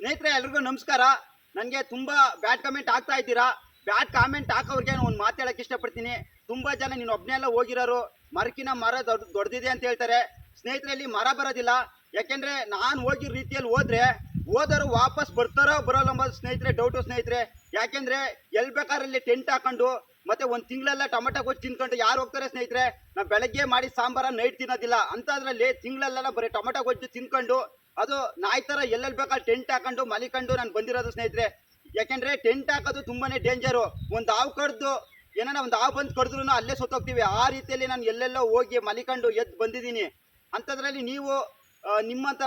ಸ್ನೇಹಿತರೆ, ಎಲ್ರಿಗೂ ನಮಸ್ಕಾರ. ನನಗೆ ತುಂಬ ಬ್ಯಾಡ್ ಕಮೆಂಟ್ ಆಗ್ತಾ ಇದ್ದೀರಾ? ಬ್ಯಾಡ್ ಕಾಮೆಂಟ್ ಹಾಕೋರಿಗೆ ನಾನು ಒಂದು ಮಾತಾಡಕ್ಕೆ ಇಷ್ಟಪಡ್ತೀನಿ. ತುಂಬ ಜನ ನೀನು ಒಬ್ಬನೆಲ್ಲ ಹೋಗಿರೋರು, ಮರಕಿನ ಮರ ದೊಡ್ಡ ದೊಡ್ಡದಿದೆ ಅಂತ ಹೇಳ್ತಾರೆ. ಸ್ನೇಹಿತರಲ್ಲಿ ಮರ ಬರೋದಿಲ್ಲ. ಯಾಕೆಂದ್ರೆ ನಾನು ಹೋಗಿರೋ ರೀತಿಯಲ್ಲಿ ಹೋದ್ರೆ ಹೋದರು ವಾಪಸ್ ಬರ್ತಾರೋ ಬರೋಲ್ಲ ಅಂಬೋದು ಸ್ನೇಹಿತರೆ ಡೌಟು ಸ್ನೇಹಿತರೆ. ಯಾಕೆಂದ್ರೆ ಎಲ್ಲಿ ಬೇಕಾದ್ರಲ್ಲಿ ಟೆಂಟ್ ಹಾಕೊಂಡು, ಮತ್ತೆ ಒಂದು ತಿಂಗಳೆಲ್ಲ ಟೊಮೆಟೊ ಗೊಜ್ಜು ತಿನ್ಕೊಂಡು ಯಾರು ಹೋಗ್ತಾರೆ ಸ್ನೇಹಿತರೆ? ನಾವು ಬೆಳಗ್ಗೆ ಮಾಡಿ ಸಾಂಬಾರ ನೈಟ್ ತಿನ್ನೋದಿಲ್ಲ. ಅಂಥದ್ರಲ್ಲಿ ತಿಂಗಳಲ್ಲೆಲ್ಲ ಬರೀ ಟೊಮೆಟೊ ಗೊಜ್ಜು ತಿನ್ಕೊಂಡು ಅದು ನಾಯಿ ತರ ಎಲ್ಲೆಲ್ಲಿ ಬೇಕಾದ್ರೆ ಟೆಂಟ್ ಹಾಕೊಂಡು ಮಲಿಕೊಂಡು ನಾನು ಬಂದಿರೋದು ಸ್ನೇಹಿತರೆ. ಯಾಕೆಂದ್ರೆ ಟೆಂಟ್ ಹಾಕೋದು ತುಂಬಾನೇ ಡೇಂಜರು. ಒಂದು ಹಾವು ಕಡ್ದು ಏನಾರ ಒಂದು ಹಾವು ಬಂದು ಕಡಿದ್ರು ಅಲ್ಲೇ ಸುತ್ತೋಗ್ತೀವಿ. ಆ ರೀತಿಯಲ್ಲಿ ನಾನು ಎಲ್ಲೆಲ್ಲೋ ಹೋಗಿ ಮಲಿಕೊಂಡು ಎದ್ದು ಬಂದಿದ್ದೀನಿ. ಅಂಥದ್ರಲ್ಲಿ ನೀವು ನಿಮ್ಮಂಥ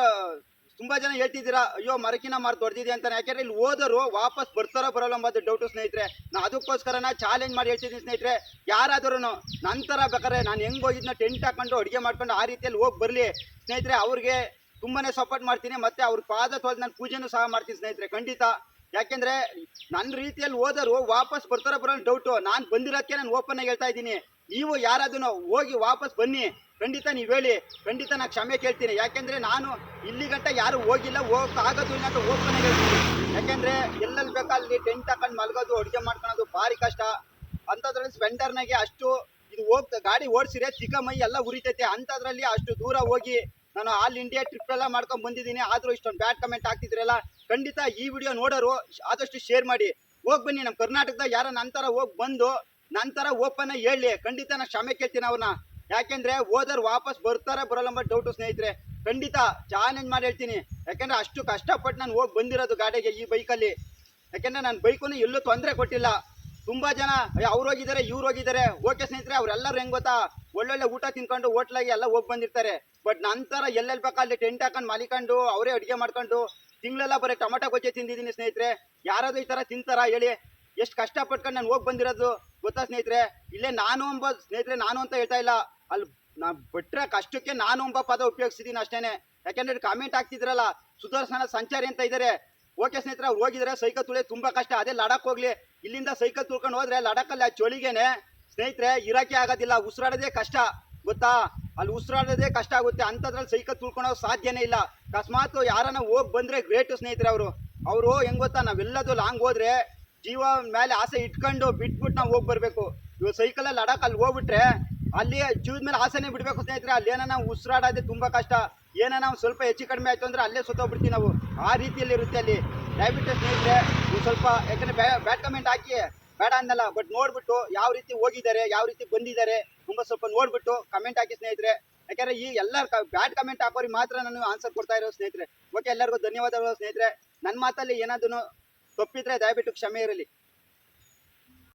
ತುಂಬಾ ಜನ ಹೇಳ್ತಿದ್ದೀರಾ, ಅಯ್ಯೋ, ಮರಕಿನ ಮಾರ್ ದೊಡ್ದಿದೆ ಅಂತ ಯಾಕೆಂದ್ರೆ ಇಲ್ಲಿ ಹೋದರು ವಾಪಸ್ ಬರ್ತಾರೋ ಬರೋಲ್ಲ ಎಂಬುದು ಡೌಟು ಸ್ನೇಹಿತರೆ. ನಾ ಅದಕ್ಕೋಸ್ಕರ ನಾ ಚಾಲೆಂಜ್ ಮಾಡಿ ಹೇಳ್ತಿದ್ದೀನಿ ಸ್ನೇಹಿತರೆ. ಯಾರಾದ್ರೂ ನಂತರ ಬೇಕಾದ್ರೆ ನಾನು ಹೆಂಗ್ ಹೋಗಿದ್ನ ಟೆಂಟ್ ಹಾಕೊಂಡು ಅಡುಗೆ ಮಾಡ್ಕೊಂಡು ಆ ರೀತಿಯಲ್ಲಿ ಹೋಗಿ ಬರಲಿ. ಸ್ನೇಹಿತರೆ, ಅವ್ರಿಗೆ ತುಂಬಾನೇ ಸಪೋರ್ಟ್ ಮಾಡ್ತೀನಿ. ಮತ್ತೆ ಅವ್ರ ಪಾದ ತೊಳೆದು ನಾನು ಪೂಜೆನೂ ಸಹ ಮಾಡ್ತೀನಿ ಸ್ನೇಹಿತರೆ, ಖಂಡಿತ. ಯಾಕೆಂದ್ರೆ ನನ್ನ ರೀತಿಯಲ್ಲಿ ಹೋದರು ವಾಪಸ್ ಬರ್ತಾರ ಬರೋ ಡೌಟು ನಾನು ಬಂದಿರೋದಕ್ಕೆ ನಾನು ಓಪನ್ ಆಗಿ ಹೇಳ್ತಾ ಇದ್ದೀನಿ. ನೀವು ಯಾರಾದ್ರೂ ಹೋಗಿ ವಾಪಸ್ ಬನ್ನಿ. ಖಂಡಿತ ನೀವು ಹೇಳಿ. ಖಂಡಿತ ನಾನು ಕ್ಷಮೆ ಕೇಳ್ತೀನಿ. ಯಾಕೆಂದ್ರೆ ನಾನು ಇಲ್ಲಿ ಗಂಟ ಯಾರು ಹೋಗಿಲ್ಲ. ಹೋಗಕ್ಕೆ ಆಗೋದು ಇಲ್ಲ ಅಂತ ಓಪನ್ ಆಗಿ ಹೇಳ್ತೀನಿ. ಯಾಕೆಂದ್ರೆ ಎಲ್ಲೆಲ್ಲಿ ಟೆಂಟ್ ಹಾಕೊಂಡು ಮಲಗೋದು, ಅಡುಗೆ ಮಾಡ್ಕೊಳೋದು ಭಾರಿ ಕಷ್ಟ. ಅಂಥದ್ರಲ್ಲಿ ಸ್ಪೆಂಡರ್ನಾಗೆ ಅಷ್ಟು ಇದು ಹೋಗ್ತಾ ಗಾಡಿ ಓಡಿಸಿದ್ರೆ ಚಿಕ್ಕ ಮೈ ಎಲ್ಲ ಉರಿತೈತೆ. ಅಂಥದ್ರಲ್ಲಿ ಅಷ್ಟು ದೂರ ಹೋಗಿ ನಾನು ಆಲ್ ಇಂಡಿಯಾ ಟ್ರಿಪ್ ಎಲ್ಲ ಮಾಡ್ಕೊಂಡು ಬಂದಿದ್ದೀನಿ. ಆದರೂ ಇಷ್ಟೊಂದು ಬ್ಯಾಡ್ ಕಮೆಂಟ್ ಹಾಕ್ತಿದ್ರಲ್ಲ, ಖಂಡಿತ ಈ ವಿಡಿಯೋ ನೋಡೋರು ಆದಷ್ಟು ಶೇರ್ ಮಾಡಿ. ಹೋಗಿ ಬನ್ನಿ ನಮ್ಮ ಕರ್ನಾಟಕದ ಯಾರ ನಂತರ ಹೋಗಿ ಬಂದು ನಂತರ ಓಪನ್ ಹೇಳಿ. ಖಂಡಿತ ನಾನು ಕ್ಷಮೆ ಕೇಳ್ತೀನಿ ಅವ್ರನ್ನ. ಯಾಕೆಂದ್ರೆ ಓದರ್ ವಾಪಸ್ ಬರ್ತಾರೆ ಬರಲ್ಲ ಎಂಬ ಡೌಟು ಸ್ನೇಹಿತರೆ. ಖಂಡಿತ ಚಾಲೆಂಜ್ ಮಾಡಿ ಹೇಳ್ತೀನಿ. ಯಾಕೆಂದ್ರೆ ಅಷ್ಟು ಕಷ್ಟಪಟ್ಟು ನಾನು ಹೋಗಿ ಬಂದಿರೋದು ಗಾಡಿಗೆ ಈ ಬೈಕಲ್ಲಿ ಯಾಕೆಂದ್ರೆ ನನ್ನ ಬೈಕನ್ನು ಎಲ್ಲೂ ತೊಂದರೆ ಕೊಟ್ಟಿಲ್ಲ. ತುಂಬಾ ಜನ ಅವ್ರು ಹೋಗಿದ್ದಾರೆ ಇವ್ರು ಹೋಗಿದ್ದಾರೆ ಓಕೆ ಸ್ನೇಹಿತರೆ, ಅವ್ರೆಲ್ಲರೂ ಹೆಂಗ್ ಗೊತ್ತಾ? ಒಳ್ಳೊಳ್ಳೆ ಊಟ ತಿನ್ಕೊಂಡು ಹೋಟ್ಲಾಗಿ ಎಲ್ಲ ಹೋಗಿ ಬಂದಿರ್ತಾರೆ. ಬಟ್ ನಂತರ ಎಲ್ಲೆಲ್ಲಿ ಬೇಕಲ್ಲಿ ಟೆಂಟ್ ಹಾಕೊಂಡು ಮಲಿಕೊಂಡು ಅವರೇ ಅಡುಗೆ ಮಾಡ್ಕೊಂಡು ತಿಂಗಳೆಲ್ಲ ಬರೀ ಟೊಮೆಟೊ ಗೊಜ್ಜೆ ತಿಂದಿದ್ದೀನಿ ಸ್ನೇಹಿತರೆ. ಯಾರಾದ್ರೂ ಈ ಥರ ತಿಂತಾರಾ ಹೇಳಿ. ಎಷ್ಟು ಕಷ್ಟಪಟ್ಕೊಂಡು ನಾನು ಹೋಗಿ ಬಂದಿರೋದು ಗೊತ್ತಾ ಸ್ನೇಹಿತರೆ? ಇಲ್ಲೇ ನಾನು ಎಂಬ ಸ್ನೇಹಿತರೆ ನಾನು ಅಂತ ಹೇಳ್ತಾ ಇಲ್ಲ. ಅಲ್ಲಿ ನಾ ಬಿಟ್ಟರೆ ಕಷ್ಟಕ್ಕೆ ನಾನು ಎಂಬ ಪದ ಉಪಯೋಗಿಸಿದ್ದೀನಿ ಅಷ್ಟೇನೆ. ಯಾಕೆಂದ್ರೆ ಕಾಮೆಂಟ್ ಹಾಕ್ತಿದ್ರಲ್ಲ, ಸುದರ್ಶನ ಸಂಚಾರಿ ಅಂತ ಇದ್ದಾರೆ ಓಕೆ ಸ್ನೇಹಿತರೆ, ಹೋಗಿದ್ರೆ ಸೈಕಲ್ ತುಳಿಯೋದು ತುಂಬಾ ಕಷ್ಟ. ಅದೇ ಲಡಾಕ್ ಹೋಗ್ಲಿ. ಇಲ್ಲಿಂದ ಸೈಕಲ್ ತುಳ್ಕೊಂಡು ಹೋದ್ರೆ ಲಡಾಖಲ್ಲಿ ಆ ಚಳಿಗೆನೆ ಸ್ನೇಹಿತರೆ ಇರಕ್ಕೆ ಆಗೋದಿಲ್ಲ. ಉಸಿರಾಡೋದೇ ಕಷ್ಟ, ಗೊತ್ತಾ? ಅಲ್ಲಿ ಉಸಿರಾಡೋದೇ ಕಷ್ಟ ಆಗುತ್ತೆ. ಅಂಥದ್ರಲ್ಲಿ ಸೈಕಲ್ ತುಳ್ಕೊಳೋ ಸಾಧ್ಯನೇ ಇಲ್ಲ. ಅಕಸ್ಮಾತ್ ಯಾರನ್ನ ಹೋಗಿ ಬಂದ್ರೆ ಗ್ರೇಟ್ ಸ್ನೇಹಿತರೆ ಅವರು. ಅವರು ಹೆಂಗ್ ಗೊತ್ತಾ? ನಾವೆಲ್ಲದು ಲಾಂಗ್ ಹೋದ್ರೆ ಜೀವ ಮೇಲೆ ಆಸೆ ಇಟ್ಕೊಂಡು ಬಿಟ್ಬಿಟ್ಟು ನಾವು ಹೋಗಿ ಬರಬೇಕು. ಇವಾಗ ಸೈಕಲಲ್ಲಿ ಲಡಾಕ್ ಅಲ್ಲಿ ಹೋಗ್ಬಿಟ್ರೆ ಅಲ್ಲಿ ಜೀವದ ಮೇಲೆ ಆಸೆನೇ ಬಿಡಬೇಕು ಸ್ನೇಹಿತರೆ. ಅಲ್ಲಿ ಏನೋ ನಾವು ಉಸಿರಾಡೋದೇ ತುಂಬಾ ಕಷ್ಟ. ಏನೋ ನಾವು ಸ್ವಲ್ಪ ಹೆಚ್ಚು ಕಡಿಮೆ ಆಯ್ತು ಅಂದ್ರೆ ಅಲ್ಲೇ ಸುತ್ತೋಗ್ಬಿಡ್ತೀವಿ ನಾವು. ಆ ರೀತಿಯಲ್ಲಿ ಇರುತ್ತೆ ಅಲ್ಲಿ. ದಯವಿಟ್ಟು ಸ್ನೇಹಿತರೆ ಸ್ವಲ್ಪ ಯಾಕಂದ್ರೆ ಬ್ಯಾಟ್ ಕಮೆಂಟ್ ಹಾಕಿ ಬೇಡ ಅಂದಲ್ಲ ಬಟ್ ನೋಡ್ಬಿಟ್ಟು ಯಾವ ರೀತಿ ಹೋಗಿದ್ದಾರೆ, ಯಾವ ರೀತಿ ಬಂದಿದ್ದಾರೆ ತುಂಬಾ ಸ್ವಲ್ಪ ನೋಡ್ಬಿಟ್ಟು ಕಮೆಂಟ್ ಹಾಕಿ ಸ್ನೇಹಿತರೆ. ಯಾಕಂದ್ರೆ ಈ ಎಲ್ಲ ಬ್ಯಾಡ್ ಕಮೆಂಟ್ ಹಾಕೋರಿಗೆ ಮಾತ್ರ ನಾನು ಆನ್ಸರ್ ಕೊಡ್ತಾ ಇರೋ ಸ್ನೇಹಿತರೆ. ಓಕೆ ಎಲ್ಲರಿಗೂ ಧನ್ಯವಾದಗಳು ಸ್ನೇಹಿತರೆ. ನನ್ನ ಮಾತಲ್ಲಿ ಏನಾದ್ರು ತಪ್ಪಿದ್ರೆ ದಯವಿಟ್ಟು ಕ್ಷಮೆ ಇರಲಿ.